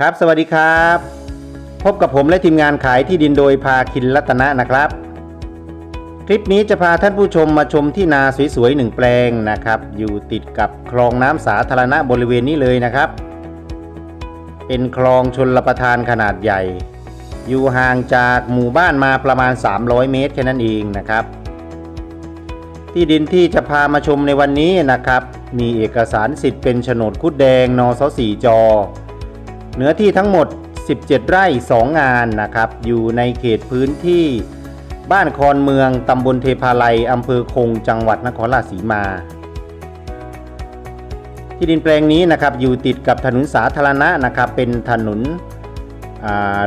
ครับ สวัสดีครับ พบกับผมและทีมงานขายที่ดินโดยพาคินรัตนะนะครับ คลิปนี้จะพาท่านผู้ชมมาชมที่นาสวยๆหนึ่งแปลงนะครับ อยู่ติดกับคลองน้ำสาธารณะบริเวณนี้เลยนะครับ เป็นคลองชนลประทานขนาดใหญ่ อยู่ห่างจากหมู่บ้านมาประมาณ 300 เมตรแค่นั้นเองนะครับ ที่ดินที่จะพามาชมในวันนี้นะครับ มีเอกสารสิทธิ์เป็นโฉนดคุดแดงนสสีจอ เนื้อที่ทั้งหมด 17 ไร่ 2 งานนะครับ อยู่ในเขตพื้นที่บ้านคอนเมืองตำบลเทพาลัยอำเภอคงจังหวัดนครราชสีมา ที่ดินแปลงนี้นะครับอยู่ติดกับถนนสาธารณะนะครับเป็นถนน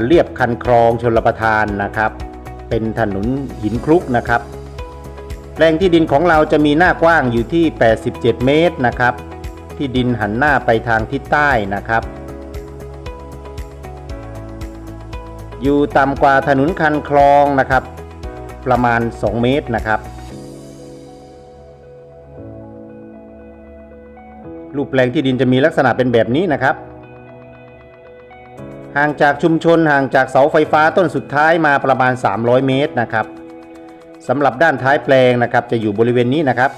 เรียบคันคลองชลประทานนะครับ เป็นถนนหินคลุกนะครับ แปลงที่ดินของเราจะมีหน้ากว้างอยู่ที่ 87 เมตรนะครับ ที่ดินหันหน้าไปทางทิศใต้นะครับ อยู่ต่ำกว่าถนนคันคลองนะครับ ประมาณ 2 เมตรนะครับ รูปแปลงที่ดินจะมีลักษณะเป็นแบบนี้นะครับ ห่างจากชุมชนห่างจากเสาไฟฟ้าต้นสุดท้ายมาประมาณ 300 เมตรนะครับสำหรับด้านท้ายแปลงนะครับ จะอยู่บริเวณนี้นะครับ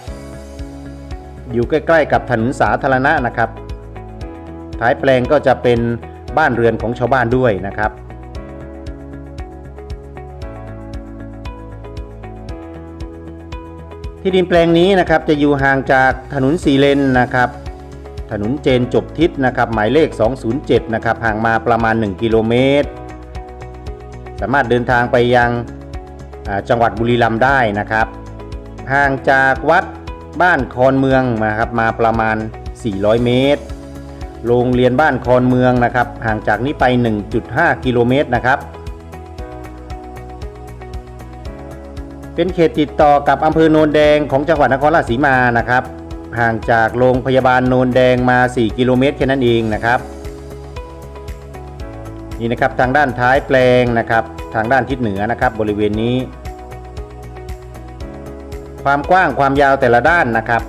อยู่ใกล้ ๆ กับถนนสาธารณะนะครับ ท้ายแปลงก็จะเป็นบ้านเรือนของชาวบ้านด้วยนะครับ ที่ดินแปลงนี้นะครับจะอยู่ห่างจากถนนสีเลนนะครับ ถนนเจนจบทิศนะครับ หมายเลข 207 นะครับห่างมาประมาณ 1 กิโลเมตร สามารถเดินทางไปยังจังหวัดบุรีรัมย์ได้นะครับ ห่างจากวัดบ้านคอนเมืองนะครับมาประมาณ 400 เมตร โรงเรียนบ้านคอนเมืองนะครับห่างจากนี้ไป 1.5 กิโลเมตรนะครับ เป็นเขตติดต่อกับอำเภอโนนแดงของจังหวัดนครราชสีมานะครับ ห่างจากโรงพยาบาลโนนแดงมา 4 กิโลเมตรแค่นั้นเองนะครับ นี่นะครับทางด้านท้ายแปลงนะครับ ทางด้านทิศเหนือนะครับ บริเวณนี้ ความกว้างความยาวแต่ละด้านนะครับ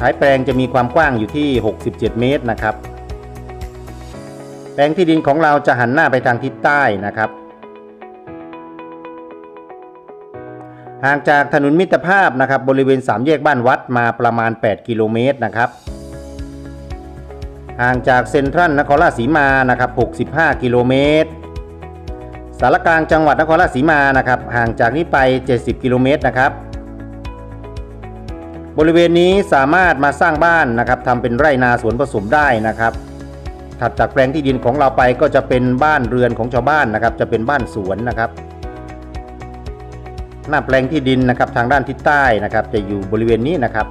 ท้ายแปลงจะมีความกว้างอยู่ที่ 67 เมตรนะครับ แปลงที่ดินของเราจะหันหน้าไปทางทิศใต้นะครับ ห่างจากถนนมิตรภาพนะครับบริเวณสามแยกบ้านวัดมาประมาณ 8 กิโลเมตรนะครับห่างจากเซ็นทรัลนครราชสีมานะครับ65 กิโลเมตรสารกลางจังหวัดนครราชสีมานะครับห่างจากนี้ไป 70 กิโลเมตรนะครับบริเวณนี้สามารถมาสร้างบ้านนะครับทำเป็นไร่นาสวนผสมได้นะครับ ถัดจากแปลงที่ดินของเราไปก็จะเป็นบ้านเรือนของชาวบ้านนะครับ จะเป็นบ้านสวนนะครับ หน้าแปลงที่ดินนะครับทางด้านทิศใต้นะครับ จะอยู่บริเวณนี้นะครับ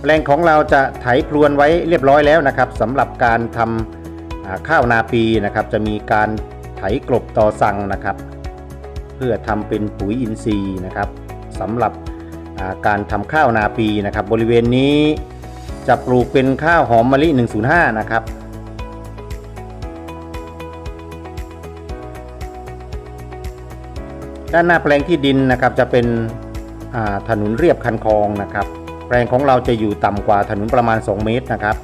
แปลงของเราจะไถพรวนไว้เรียบร้อยแล้วนะครับสำหรับการทำข้าวนาปีนะครับ จะมีการไถกลบต่อสั่งนะครับ เพื่อทำเป็นปุ๋ยอินทรีย์นะครับสำหรับการทำข้าวนาปีนะครับ บริเวณนี้จะปลูกเป็นข้าวหอมมะลิ 105 นะครับ ด้านหน้าแปลงที่ดินนะครับจะเป็นถนนเรียบคันคลองนะครับ แปลงของเราจะอยู่ต่ำกว่าถนนประมาณ 2 เมตรนะครับ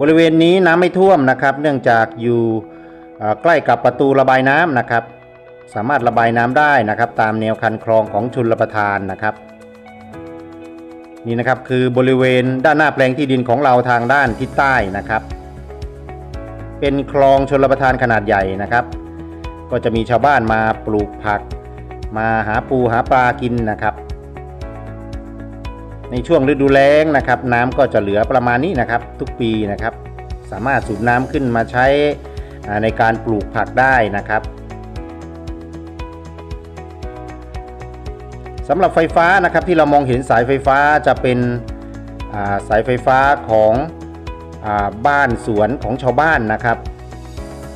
บริเวณนี้น้ำไม่ท่วมนะครับ เนื่องจากอยู่ใกล้กับประตูระบายน้ำนะครับ สามารถระบายน้ำได้นะครับ ตามแนวคันคลองของชนรประทานนะครับนี่นะครับคือบริเวณด้านหน้าแปลงที่ดินของเราทางด้านทิศใต้นะครับ เป็นคลองชนรประทานขนาดใหญ่นะครับ ก็จะมีชาวบ้านมาปลูกผัก มาหาปูหาปลากินนะครับ ในช่วงฤดูแล้งนะครับ น้ำก็จะเหลือประมาณนี้นะครับ ทุกปีนะครับ สามารถสูบน้ำขึ้นมาใช้ในการปลูกผักได้นะครับสำหรับไฟฟ้านะครับที่เรามองเห็นสายไฟฟ้าจะเป็นาสายไฟฟ้าของอบ้านสวนของชาวบ้านนะครับ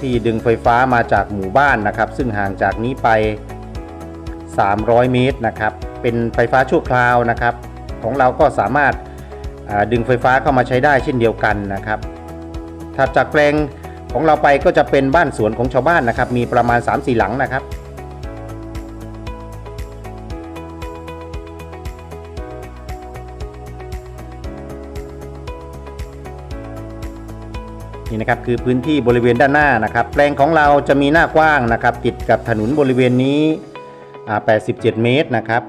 ที่ดึงไฟฟ้ามาจากหมู่บ้านนะครับ ซึ่งห่างจากนี้ไป 300 เมตรนะครับ เป็นไฟฟ้าชั่วคราวนะครับ ของเราก็สามารถดึงไฟฟ้าเข้ามาใช้ได้เช่นเดียวกันนะครับถัดจากแปลงของเราไปก็จะเป็นบ้านสวนของชาวบ้านนะครับ มีประมาณ 3-4 หลังนะครับ นี่นะครับคือพื้นที่บริเวณด้านหน้านะครับแปลงของเราจะมีหน้ากว้างนะครับติดกับถนนบริเวณนี้ 87 เมตรนะครับ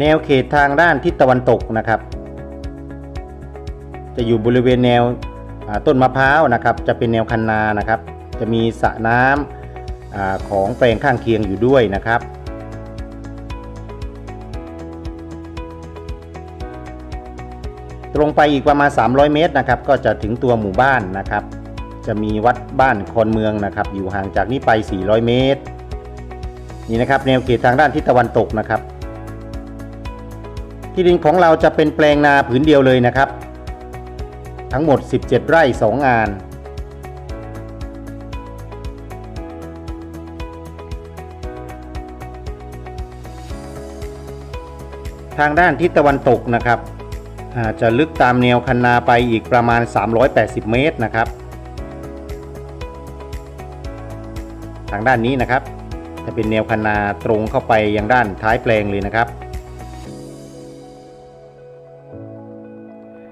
แนวเขตทางด้านทิศตะวันตกนะครับ จะอยู่บริเวณแนว ต้นมะพร้าวนะครับจะเป็นแนวคันนานะครับ จะมีสระน้ำอาของแปลงข้างเคียงอยู่ด้วยนะครับตรงไปอีกประมาณ 300 เมตรนะครับก็จะถึงตัวหมู่บ้านนะครับ จะมีวัดบ้านคอนเมืองนะครับ อยู่ห่างจากนี้ไป 400 เมตร นี่นะครับแนวเขตทางด้านทิศตะวันตกนะครับ ที่ดินของเราจะเป็นแปลงนาผืนเดียวเลยนะครับ ทั้งหมด 17 ไร่ 2 งาน ทางด้านทิศตะวันตกนะครับจะลึกตามแนวคันนาไปอีกประมาณ 380 เมตรนะครับ ทางด้านนี้นะครับ จะเป็นแนวคันนาตรงเข้าไปยังด้านท้ายแปลงเลยนะครับ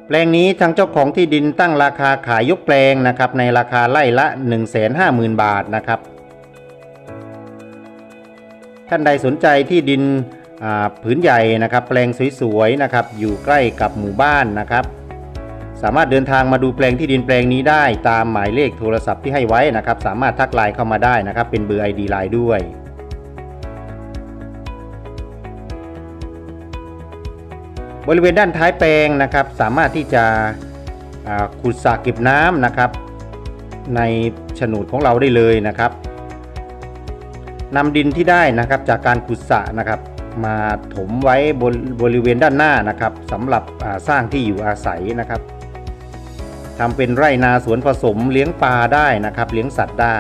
แปลงนี้ทางเจ้าของที่ดินตั้งราคาขายยกแปลงนะครับในราคาไร่ละ 150,000 บาทนะครับ ท่านใดสนใจที่ดินผืนใหญ่นะครับ แปลงสวยๆนะครับ อยู่ใกล้กับหมู่บ้านนะครับ สามารถเดินทางมาดูแปลงที่ดินแปลงนี้ได้ตามหมายเลขโทรศัพท์ที่ให้ไว้นะครับ สามารถทักไลน์เข้ามาได้นะครับ เป็นเบอร์ ID ไลน์ด้วย บริเวณด้านท้ายแปลงนะครับ สามารถที่จะขุดสระเก็บน้ำนะครับ ในโฉนดของเราได้เลยนะครับนำดินที่ได้นะครับจากการขุดสระนะครับ มาถมไว้บนบริเวณด้านหน้านะครับสำหรับสร้างที่อยู่อาศัยนะครับทำเป็นไร่นาสวนผสมเลี้ยงปลาได้นะครับ เลี้ยงสัตว์ได้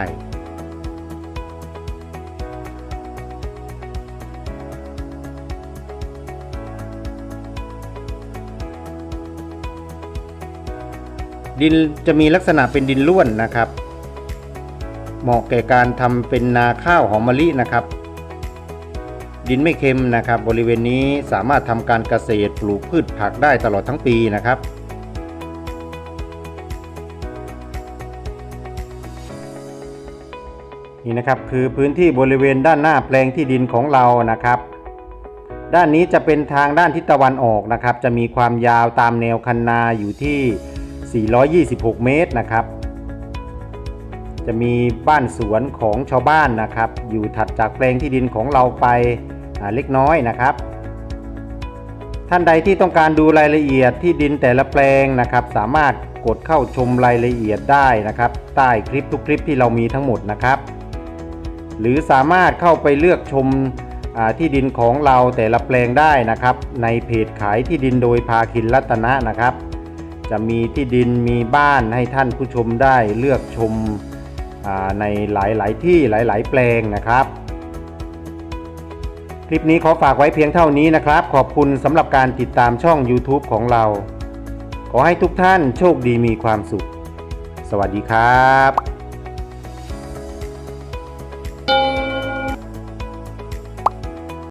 ดินจะมีลักษณะเป็นดินล้วนนะครับ เหมาะแก่การทำเป็นนาข้าวหอมมะลินะครับ ดินไม่เค็มนะครับ บริเวณนี้สามารถทำการเกษตรปลูกพืชผักได้ตลอดทั้งปีนะครับนี่นะครับคือพื้นที่บริเวณด้านหน้าแปลงที่ดินของเรานะครับ ด้านนี้จะเป็นทางด้านทิศตะวันออกนะครับ จะมีความยาวตามแนวคันนาอยู่ที่ 426 เมตรนะครับ จะมีบ้านสวนของชาวบ้านนะครับ อยู่ถัดจากแปลงที่ดินของเราไปเล็กน้อยนะครับ ท่านใดที่ต้องการดูรายละเอียดที่ดินแต่ละแปลงนะครับ สามารถกดเข้าชมรายละเอียดได้นะครับ ใต้คลิปทุกคลิปที่เรามีทั้งหมดนะครับ หรือสามารถเข้าไปเลือกชมที่ดินของเราแต่ละแปลงได้นะครับ ในเพจขายที่ดินโดยภาคินรัตนะนะครับ จะมีที่ดินมีบ้านให้ท่านผู้ชมได้เลือกชมในหลาย ๆ ที่หลาย ๆ แปลงนะครับ คลิปนี้ขอฝากไว้เพียงเท่านี้นะครับ ขอบคุณสำหรับการติดตามช่อง YouTube ของเรา ขอให้ทุกท่านโชคดีมีความสุข สวัสดีครับ